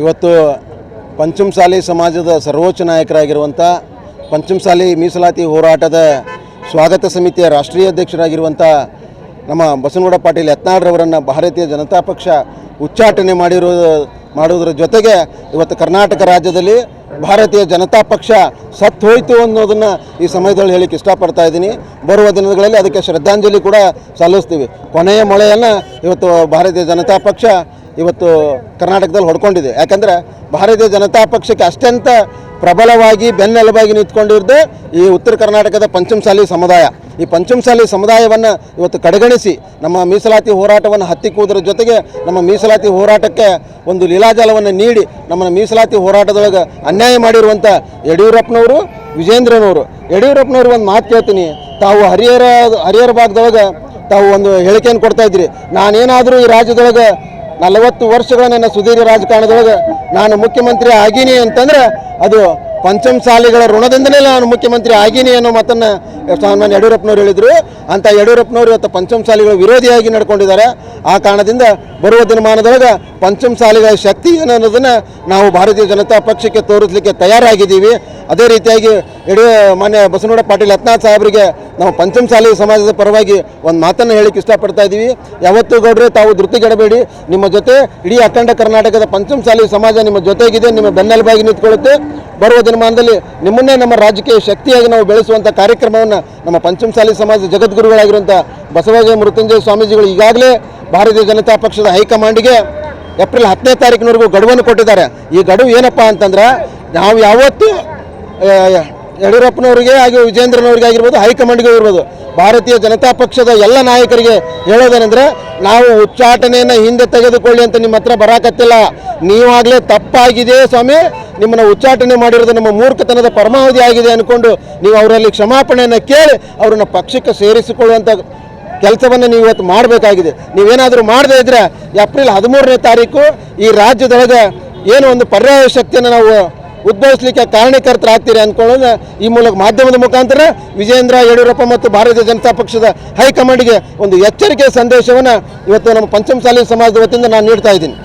ಇವತ್ತು ಪಂಚಮಸಾಲಿ ಸಮಾಜದ ಸರ್ವೋಚ್ಚ ನಾಯಕರಾಗಿರುವಂಥ ಪಂಚಮಸಾಲಿ ಮೀಸಲಾತಿ ಹೋರಾಟದ ಸ್ವಾಗತ ಸಮಿತಿಯ ರಾಷ್ಟ್ರೀಯ ಅಧ್ಯಕ್ಷರಾಗಿರುವಂಥ ನಮ್ಮ ಬಸನಗೌಡ ಪಾಟೀಲ್ ಯತ್ನಾಳ್ರವರನ್ನು ಭಾರತೀಯ ಜನತಾ ಪಕ್ಷ ಉಚ್ಚಾಟನೆ ಮಾಡಿರೋ ಮಾಡೋದ್ರ ಜೊತೆಗೆ ಇವತ್ತು ಕರ್ನಾಟಕ ರಾಜ್ಯದಲ್ಲಿ ಭಾರತೀಯ ಜನತಾ ಪಕ್ಷ ಸತ್ತು ಹೋಯಿತು ಅನ್ನೋದನ್ನು ಈ ಸಮಯದಲ್ಲಿ ಹೇಳಿಕ್ಕೆ ಇಷ್ಟಪಡ್ತಾ ಇದ್ದೀನಿ. ಬರುವ ದಿನಗಳಲ್ಲಿ ಅದಕ್ಕೆ ಶ್ರದ್ಧಾಂಜಲಿ ಕೂಡ ಸಲ್ಲಿಸ್ತೀವಿ. ಕೊನೆಯ ಮೊಳೆಯನ್ನು ಇವತ್ತು ಭಾರತೀಯ ಜನತಾ ಪಕ್ಷ ಇವತ್ತು ಕರ್ನಾಟಕದಲ್ಲಿ ಹೊಡ್ಕೊಂಡಿದೆ. ಯಾಕಂದರೆ ಭಾರತೀಯ ಜನತಾ ಪಕ್ಷಕ್ಕೆ ಅಷ್ಟಂತ ಪ್ರಬಲವಾಗಿ ಬೆನ್ನೆಲುಬಾಗಿ ನಿಂತ್ಕೊಂಡಿರೋದು ಈ ಉತ್ತರ ಕರ್ನಾಟಕದ ಪಂಚಮಸಾಲಿ ಸಮುದಾಯ. ಈ ಪಂಚಮಸಾಲಿ ಸಮುದಾಯವನ್ನು ಇವತ್ತು ಕಡೆಗಣಿಸಿ ನಮ್ಮ ಮೀಸಲಾತಿ ಹೋರಾಟವನ್ನು ಹತ್ತಿಕ್ಕುವುದರ ಜೊತೆಗೆ ನಮ್ಮ ಮೀಸಲಾತಿ ಹೋರಾಟಕ್ಕೆ ಒಂದು ಲೀಲಾಜಲವನ್ನು ನೀಡಿ ನಮ್ಮನ್ನು ಮೀಸಲಾತಿ ಹೋರಾಟದೊಳಗೆ ಅನ್ಯಾಯ ಮಾಡಿರುವಂಥ ಯಡಿಯೂರಪ್ಪನವರು, ವಿಜೇಂದ್ರನವರು. ಯಡಿಯೂರಪ್ಪನವರು ಒಂದು ಮಾತು ಕೇಳ್ತೀನಿ. ತಾವು ಹರಿಹರ ಹರಿಹರ ಭಾಗದೊಳಗೆ ತಾವು ಒಂದು ಹೇಳಿಕೆಯನ್ನು ಕೊಡ್ತಾ ಇದ್ರಿ ನಾನೇನಾದರೂ ಈ ರಾಜ್ಯದೊಳಗೆ ನಲವತ್ತು ವರ್ಷಗಳ ನನ್ನ ಸುದೀರ್ಘ ರಾಜಕಾರಣದೊಳಗೆ ನಾನು ಮುಖ್ಯಮಂತ್ರಿ ಆಗೀನಿ ಅಂತಂದ್ರೆ ಅದು ಪಂಚಮಸಾಲಿಗಳ ಋಣದಿಂದಲೇ ನಾನು ಮುಖ್ಯಮಂತ್ರಿ ಆಗೀನಿ ಅನ್ನೋ ಮಾತನ್ನು ಸನ್ಮಾನ್ಯ ಯಡಿಯೂರಪ್ಪನವ್ರು ಹೇಳಿದರು. ಅಂತ ಯಡಿಯೂರಪ್ಪನವರು ಇವತ್ತು ಪಂಚಮಸಾಲಿಗಳ ವಿರೋಧಿಯಾಗಿ ನಡ್ಕೊಂಡಿದ್ದಾರೆ. ಆ ಕಾರಣದಿಂದ ಬರುವ ದಿನಮಾನದೊಳಗೆ ಪಂಚಮಸಾಲಿಗಳ ಶಕ್ತಿ ಏನು ಅನ್ನೋದನ್ನು ನಾವು ಭಾರತೀಯ ಜನತಾ ಪಕ್ಷಕ್ಕೆ ತೋರಿಸಲಿಕ್ಕೆ ತಯಾರಾಗಿದ್ದೀವಿ. ಅದೇ ರೀತಿಯಾಗಿ ಯಡಿಯೂ ಮಾನ್ಯ ಬಸವನಗೌಡ ಪಾಟೀಲ್ ಯತ್ನಾಥ್ ಸಾಹೇಬರಿಗೆ ನಾವು ಪಂಚಮಸಾಲಿ ಸಮಾಜದ ಪರವಾಗಿ ಒಂದು ಮಾತನ್ನು ಹೇಳಿಕ್ಕೆ ಇಷ್ಟಪಡ್ತಾ ಇದ್ದೀವಿ. ಯಾವತ್ತೂ ಗೌಡ್ರೆ, ತಾವು ಧೃತಿಗೆಡಬೇಡಿ. ನಿಮ್ಮ ಜೊತೆ ಇಡೀ ಅಖಂಡ ಕರ್ನಾಟಕದ ಪಂಚಮಸಾಲಿ ಸಮಾಜ ನಿಮ್ಮ ಜೊತೆಗಿದೆ. ನಿಮ್ಮ ಬೆನ್ನೆಲುಬಾಗಿ ನಿಂತ್ಕೊಳ್ಳುತ್ತೆ. ಬರುವ ದಿನಮಾನದಲ್ಲಿ ನಿಮ್ಮನ್ನೇ ನಮ್ಮ ರಾಜಕೀಯ ಶಕ್ತಿಯಾಗಿ ನಾವು ಬೆಳೆಸುವಂಥ ಕಾರ್ಯಕ್ರಮವನ್ನು ನಮ್ಮ ಪಂಚಮಸಾಲಿ ಸಮಾಜ ಜಗದ್ಗುರುಗಳಾಗಿರುವಂಥ ಬಸವರಾಜ ಮೃತ್ಯುಂಜಯ ಸ್ವಾಮೀಜಿಗಳು ಈಗಾಗಲೇ ಭಾರತೀಯ ಜನತಾ ಪಕ್ಷದ ಹೈಕಮಾಂಡಿಗೆ ಏಪ್ರಿಲ್ ಹತ್ತನೇ ತಾರೀಕಿನವರೆಗೂ ಗಡುವನ್ನು ಕೊಟ್ಟಿದ್ದಾರೆ. ಈ ಗಡುವು ಏನಪ್ಪ ಅಂತಂದ್ರೆ, ನಾವು ಯಾವತ್ತೂ ಯಡಿಯೂರಪ್ಪನವರಿಗೆ ಹಾಗೆ ವಿಜೇಂದ್ರನವರಿಗೆ ಆಗಿರ್ಬೋದು, ಹೈಕಮಾಂಡ್ಗೆ ಇರ್ಬೋದು ಭಾರತೀಯ ಜನತಾ ಪಕ್ಷದ ಎಲ್ಲ ನಾಯಕರಿಗೆ ಹೇಳೋದೇನೆಂದ್ರೆ, ನಾವು ಉಚ್ಚಾಟನೆಯನ್ನು ಹಿಂದೆ ತೆಗೆದುಕೊಳ್ಳಿ ಅಂತ ನಿಮ್ಮ ಹತ್ರ ಬರಾಕತ್ತಿಲ್ಲ. ನೀವಾಗಲೇ ತಪ್ಪಾಗಿದೆ ಸ್ವಾಮಿ. ನಿಮ್ಮನ್ನು ಉಚ್ಚಾಟನೆ ಮಾಡಿರೋದು ನಮ್ಮ ಮೂರ್ಖತನದ ಪರಮಾವಧಿ ಆಗಿದೆ ಅಂದ್ಕೊಂಡು ನೀವು ಅವರಲ್ಲಿ ಕ್ಷಮಾಪಣೆಯನ್ನು ಕೇಳಿ ಅವರನ್ನು ಪಕ್ಷಕ್ಕೆ ಸೇರಿಸಿಕೊಳ್ಳುವಂಥ ಕೆಲಸವನ್ನು ನೀವು ಇವತ್ತು ಮಾಡಬೇಕಾಗಿದೆ. ನೀವೇನಾದರೂ ಮಾಡದೇ ಇದ್ದರೆ ಏಪ್ರಿಲ್ ಹದಿಮೂರನೇ ತಾರೀಕು ಈ ರಾಜ್ಯದೊಳಗೆ ಏನು ಒಂದು ಪರ್ಯಾಯ ಶಕ್ತಿಯನ್ನು ನಾವು ಉದ್ಭವಿಸಲಿಕ್ಕೆ ಕಾರಣಕರ್ತರಾಗ್ತೀರಿ ಅಂದ್ಕೊಳ್ಳೋದು ಈ ಮೂಲಕ ಮಾಧ್ಯಮದ ಮುಖಾಂತರ ವಿಜೇಂದ್ರ ಯಡಿಯೂರಪ್ಪ ಮತ್ತು ಭಾರತೀಯ ಜನತಾ ಪಕ್ಷದ ಹೈಕಮಾಂಡ್ಗೆ ಒಂದು ಎಚ್ಚರಿಕೆ ಸಂದೇಶವನ್ನು ಇವತ್ತು ನಮ್ಮ ಪಂಚಮಸಾಲಿ ಸಮಾಜದ ವತಿಯಿಂದ ನಾನು ನೀಡ್ತಾ ಇದ್ದೀನಿ.